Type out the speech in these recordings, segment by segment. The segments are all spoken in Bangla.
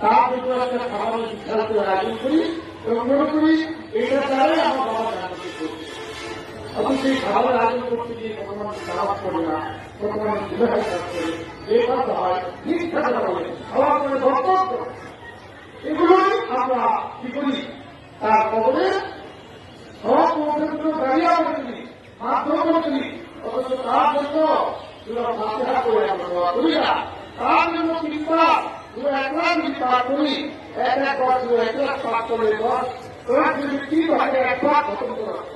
তার জন্য একটা খাবারের বিদ্যালয়ের আয়োজন করি এবং মনে করি এটা দ্বারাই আমার বাবা জানতে করছে এবং সেই খাবার আয়োজন করতে গিয়ে কোনো মানুষ খারাপ করে না, কোনো মানুষ বিবাহের কাজ করে যে কথা হয়, মিথ্যা কথা বলে খাওয়া করে। ধর্ম এগুলোই আমরা কি করি? তার কবলে সব পর্যন্ত দাঁড়িয়ে আমরা করি মাধ্যম করি অথচ তার জন্য করে আমরা তার জন্য চিন্তা তোমরা এক এক করে দশ তোমার যদি তিন ভাগে এক লাখ খতম করে হয়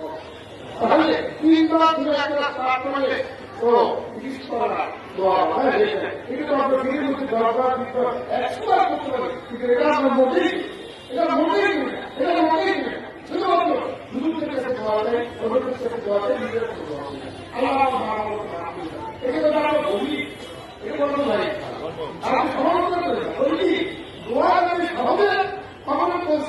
শুধুমাত্র হুজুরের কাছে দোয়া দেয় ওদের কাছে দোয়া দেয় নিজের আল্লাহ এটা তো আমরা বলি এটা বলতে পারি আর আমি সমালোচনা করি না। বলি দোয়া যদি হবে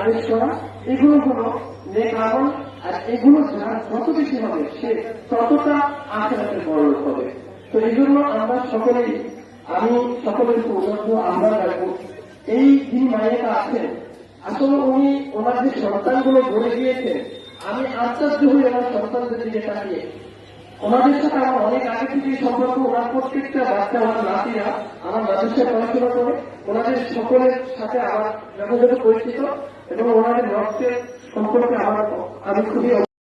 আদেশ করা এগুলো হলো নেক আমল আর এগুলো যত বেশি হবে, সে ততটা আখেরাতে বড় হবে। তো এই জন্য আমরা সকলেই, আমি সকলের সৌভাগ্য আমরা রাখব। এই যিনি মায়েরা আছেন, আসলে উনি ওনার যে সন্তানগুলো গড়ে গিয়েছেন, আমি আশ্চর্য হই ওনার সন্তানদের দিকে তাকিয়ে। ওনাদের সাথে আমার অনেক আগে প্রত্যেকটা বাচ্চা আমার নাতিরা, আমার মাদ্রাসায় পড়াশোনা করে, ওনাদের সকলের সাথে আমার যথাযথ পরিচিত, এবং ওনাদের রক্তের সম্পর্কে আমার আমি খুবই